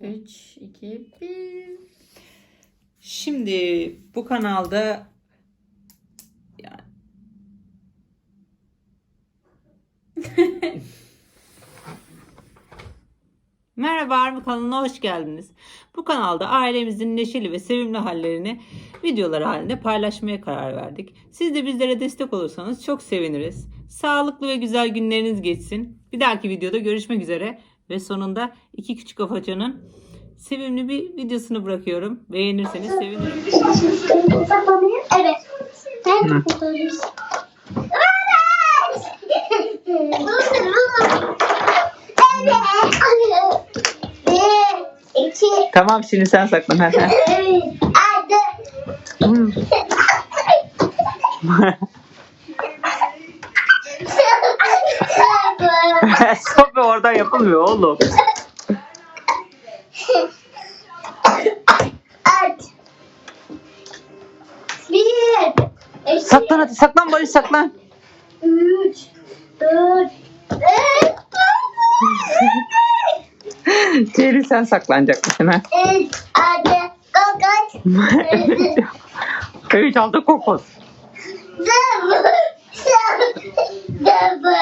3, 2, 1. Şimdi bu kanalda yani Merhaba Armı kanalına hoş geldiniz. Bu kanalda ailemizin neşeli ve sevimli hallerini videolar halinde paylaşmaya karar verdik. Siz de bizlere destek olursanız çok seviniriz. Sağlıklı ve güzel günleriniz geçsin. Bir dahaki videoda görüşmek üzere ve sonunda iki küçük afacanın sevimli bir videosunu bırakıyorum. Beğenirseniz sevinirim. Evet. Ben kurtarırız. Bir, iki, Tamam şimdi sen saklan. üç, Sobe oradan yapılmıyor oğlum. Bir, Saklan hadi saklan Barış saklan. üç, dört, beş, Ceri sen saklanacakmışsın ha. üç, hadi. Kalk aç. Üç altı kokos. Double. Double.